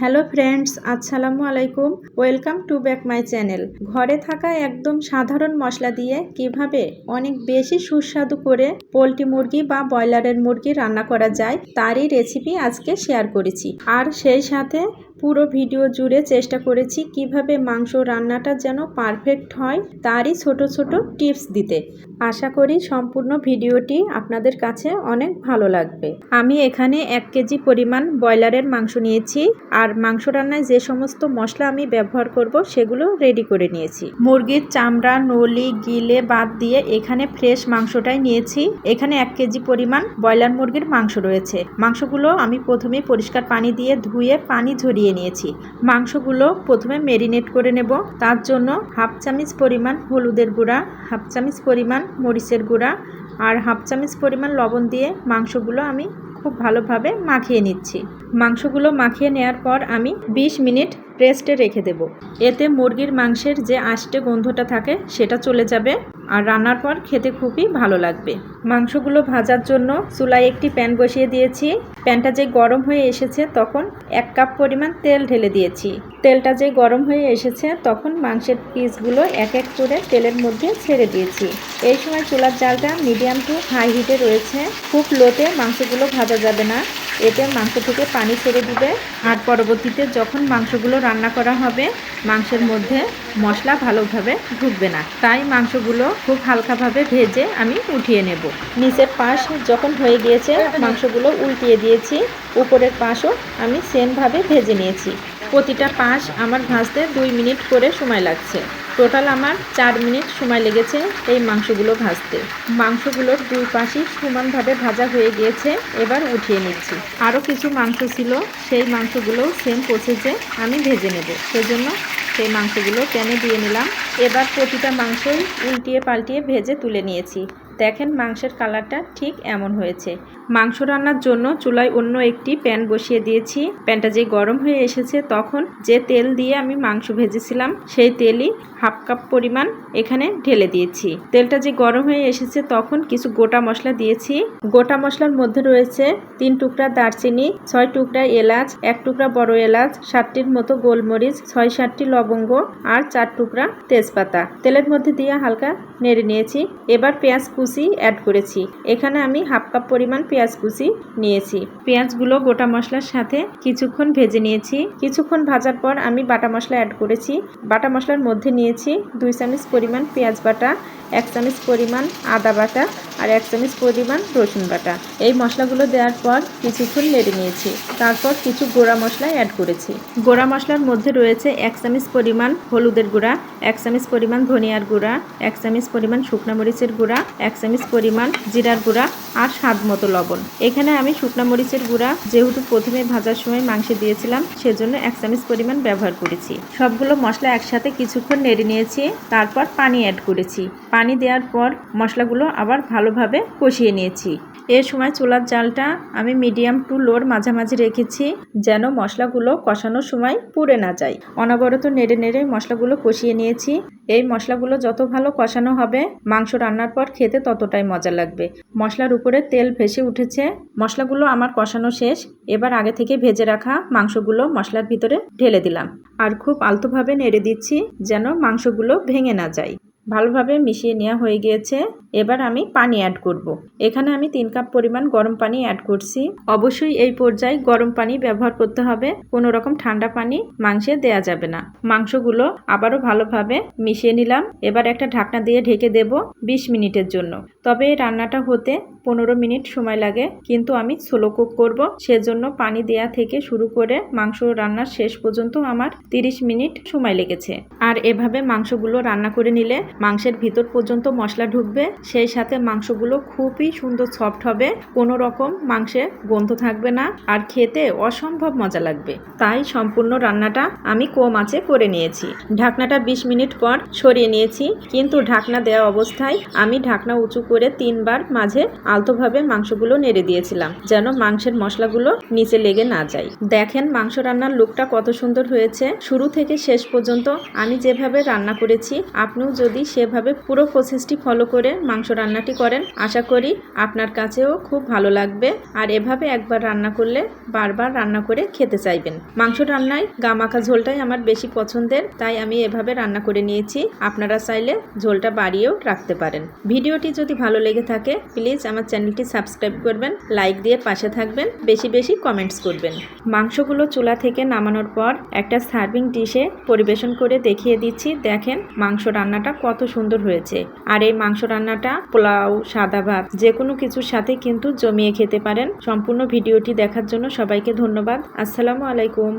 Hello friends, আসসালামু আলাইকুম। Welcome to back my channel. ঘরে থাকা একদম সাধারণ মশলা দিয়ে কীভাবে অনেক বেশি সুস্বাদু করে পোলট্রি মুরগি বা ব্রয়লারের মুরগি রান্না করা যায়, তারই রেসিপি আজকে শেয়ার করেছি। আর সেই সাথে পুরো ভিডিও জুড়ে চেষ্টা করেছি কীভাবে মাংস রান্নাটা যেন পারফেক্ট হয় তারই ছোট ছোট টিপস দিতে। আশা করি সম্পূর্ণ ভিডিওটি আপনাদের কাছে অনেক ভালো লাগবে। আমি এখানে এক কেজি পরিমাণ ব্রয়লারের মাংস নিয়েছি আর মাংস রান্নায় যে সমস্ত মশলা আমি ব্যবহার করব সেগুলো রেডি করে নিয়েছি। মুরগির চামড়া, নলি, গিলে বাদ দিয়ে এখানে ফ্রেশ মাংসটাই নিয়েছি। এখানে এক কেজি পরিমাণ ব্রয়লার মুরগির মাংস রয়েছে। মাংসগুলো আমি প্রথমে পরিষ্কার পানি দিয়ে ধুয়ে পানি ঝরিয়ে নিয়েছি। মাংসগুলো প্রথমে মেরিনেট করে নেব। তার জন্য হাফ চামচ পরিমাণ হলুদের গুঁড়া, হাফ চামচ পরিমাণ মরিচের গুঁড়া আর হাফ চামচ পরিমাণ লবণ দিয়ে মাংসগুলো আমি খুব ভালোভাবে মাখিয়ে নিচ্ছি। মাংসগুলো মাখিয়ে নেওয়ার পর আমি 20 মিনিট রেস্টে রেখে দেব। এতে মুরগির মাংসের যে আষ্টে গন্ধটা থাকে, সেটা চলে যাবে আর রান্নার পর খেতে খুবই ভালো লাগবে। মাংসগুলো ভাজার জন্য চুলায় একটি প্যান বসিয়ে দিয়েছি। প্যানটা যে গরম হয়ে এসেছে, তখন এক কাপ পরিমাণ তেল ঢেলে দিয়েছি। তেলটা যে গরম হয়ে এসেছে, তখন মাংসের পিসগুলো এক এক করে তেলের মধ্যে ছেড়ে দিয়েছি। এই সময় চুলার জালটা মিডিয়াম টু হাই হিটে রয়েছে। খুব লোতে মাংসগুলো ভাজা যাবে না। এতে মাংস থেকে পানি ছেড়ে দিবে। আর পরবর্তীতে যখন মাংসগুলো রান্না করা হবে, মাংসের মধ্যে মশলা ভালোভাবে ঢুকবে না। তাই মাংসগুলো খুব হালকাভাবে ভেজে আমি উঠিয়ে নেব। নিচের পাশ যখন হয়ে গিয়েছে, মাংসগুলো উল্টিয়ে দিয়েছি। উপরের পাশও আমি সেমভাবে ভেজে নিয়েছি। প্রতিটা পাশ আমার ভাজতে দুই মিনিট করে সময় লাগছে। টোটাল আমার চার মিনিট সময় লেগেছে এই মাংসগুলো ভাজতে। মাংসগুলোর দুই পাশই সমানভাবে ভাজা হয়ে গিয়েছে, এবার উঠিয়ে নিচ্ছি। আরও কিছু মাংস ছিল, সেই মাংসগুলো সেম প্রসেসে আমি ভেজে নেব। সেজন্য সেই মাংসগুলো প্যানে দিয়ে নিলাম। এবার প্রতিটা মাংসই উল্টিয়ে পাল্টিয়ে ভেজে তুলে নিয়েছি। দেখেন মাংসের কালারটা ঠিক এমন হয়েছে। মাংস রান্নার জন্য চুলায় অন্য একটি প্যান বসিয়ে দিয়েছি। প্যানটা যে গরম হয়ে এসেছে তখন যে তেল দিয়ে আমি মাংস ভেজেছিলাম, সেই তেলই হাফ কাপ পরিমাণ এখানে ঢেলে দিয়েছি। তেলটা যে গরম হয়ে এসেছে তখন কিছু গোটা মশলা দিয়েছি। গোটা মশলার মধ্যে রয়েছে তিন টুকরা দারচিনি, ছয় টুকরা এলাচ, এক টুকরা বড় এলাচ, ষাটটির মতো গোলমরিচ, ছয় সাতটি লবঙ্গ আর চার টুকরা তেজপাতা। তেলের মধ্যে দিয়ে হালকা নেড়ে নিয়েছি। এবার পেঁয়াজ কুচি অ্যাড করেছি। এখানে আমি হাফ কাপ পরিমাণ পেঁয়াজ কুচি নিয়েছি। পেঁয়াজগুলো গোটা মশলার সাথে কিছুক্ষণ ভেজে নিয়েছি। কিছুক্ষণ ভাজার পর আমি বাটা মশলা অ্যাড করেছি। বাটা মশলার মধ্যে নিয়েছি দুই চামচ পরিমাণ পেঁয়াজ বাটা, এক চামচ পরিমাণ আদা বাটা আর এক চামচ পরিমাণ রসুন বাটা। এই মশলাগুলো দেওয়ার পর কিছুক্ষণ নেড়ে নিয়েছি। তারপর কিছু গোড়া মশলা অ্যাড করেছি। গোড়া মশলার মধ্যে রয়েছে এক চামচ পরিমাণ হলুদের গুঁড়া, এক চামচ পরিমাণ ধনিয়ার গুঁড়া, এক চামচ পরিমাণ শুকনো মরিচের গুঁড়া, এক চামচ পরিমাণ জিরার গুঁড়া আর স্বাদ মতো লবণ। এখানে আমি শুকনা মরিচের গুঁড়া, যেহেতু প্রথমে ভাজার সময় মাংসে দিয়েছিলাম, সেজন্য এক চামচ পরিমাণ ব্যবহার করেছি। সবগুলো মশলা একসাথে কিছুক্ষণ নেড়ে নিয়েছি, তারপর পানি অ্যাড করেছি। পানি দেওয়ার পর মশলাগুলো আবার ভালোভাবে কষিয়ে নিয়েছি। এর সময় চুলার জালটা আমি মিডিয়াম টু লোর মাঝামাঝি রেখেছি যেন মশলাগুলো কষানোর সময় পুড়ে না যায়। অনবরত নেড়ে নেড়ে মশলাগুলো কষিয়ে নিয়েছি। এই মশলাগুলো যত ভালো কষানো হবে, মাংস রান্নার পর খেতে ততটাই মজা লাগবে। মশলার উপরে তেল ভেসে উঠেছে। মশলাগুলো আমার কষানো শেষ। এবার আগে থেকে ভেজে রাখা মাংসগুলো মশলার ভিতরে ঢেলে দিলাম। আর খুব আলতোভাবে নেড়ে দিচ্ছি যেন মাংসগুলো ভেঙে না যায়। ভালোভাবে মিশিয়ে নেওয়া হয়ে গিয়েছে। এবার আমি পানি অ্যাড করব। এখানে আমি তিন কাপ পরিমাণ গরম পানি অ্যাড করছি। অবশ্যই এই পর্যায়ে গরম পানি ব্যবহার করতে হবে। কোনো রকম ঠান্ডা পানি মাংসে দেয়া যাবে না। মাংসগুলো আবারও ভালোভাবে মিশিয়ে নিলাম। এবার একটা ঢাকনা দিয়ে ঢেকে দেব ২০ মিনিটের জন্য। তবে রান্নাটা হতে পনেরো মিনিট সময় লাগে, কিন্তু আমি সোলো কুক করব। সেজন্য পানি দেয়া থেকে শুরু করে মাংস রান্নার শেষ পর্যন্ত আমার 30 মিনিট সময় লেগেছে। আর এভাবে মাংসগুলো রান্না করে নিলে মাংসের ভিতর পর্যন্ত মশলা ঢুকবে, সেই সাথে মাংসগুলো খুবই সুন্দর সফট হবে, কোনো রকম মাংসে গন্ধ থাকবে না আর খেতে অসম্ভব মজা লাগবে। তাই সম্পূর্ণ রান্নাটা আমি কম আঁচে করে নিয়েছি। ঢাকনাটা ২০ মিনিট পর সরিয়ে নিয়েছি, কিন্তু ঢাকনা দেওয়া অবস্থায় আমি ঢাকনা উঁচু করে তিনবার মাঝে আলতোভাবে মাংসগুলো নেড়ে দিয়েছিলাম, যেন মাংসের মশলাগুলো নিচে লেগে না যায়। দেখেন মাংস রান্নার লুকটা কত সুন্দর হয়েছে। শুরু থেকে শেষ পর্যন্ত আমি যেভাবে রান্না করেছি, আপনিও যদি সেভাবে পুরো প্রসেসটি ফলো করে মাংস রান্নাটি করেন, আশা করি আপনার কাছেও খুব ভালো লাগবে। আর এভাবে একবার রান্না করলে বারবার রান্না করে খেতে চাইবেন। মাংস রান্নায় গামাখা ঝোলটাই আমার বেশি পছন্দের, তাই আমি এভাবে রান্না করে নিয়েছি। আপনারা চাইলে ঝোলটা বাড়িয়েও রাখতে পারেন। ভিডিওটি যদি ভালো লেগে থাকে প্লিজ আমার চ্যানেলটি সাবস্ক্রাইব করবেন, লাইক দিয়ে পাশে থাকবেন, বেশি বেশি কমেন্টস করবেন। মাংসগুলো চুলা থেকে নামানোর পর একটা সার্ভিং ডিশে পরিবেশন করে দেখিয়ে দিচ্ছি, দেখেন মাংস রান্নাটা কত সুন্দর হয়েছে। আর এই মাংস রান্নাটা পোলাও, সাদা ভাত যে কোনো কিছুর সাথে কিন্তু জমিয়ে খেতে পারেন। সম্পূর্ণ ভিডিওটি দেখার জন্য সবাইকে ধন্যবাদ। আসসালামু আলাইকুম।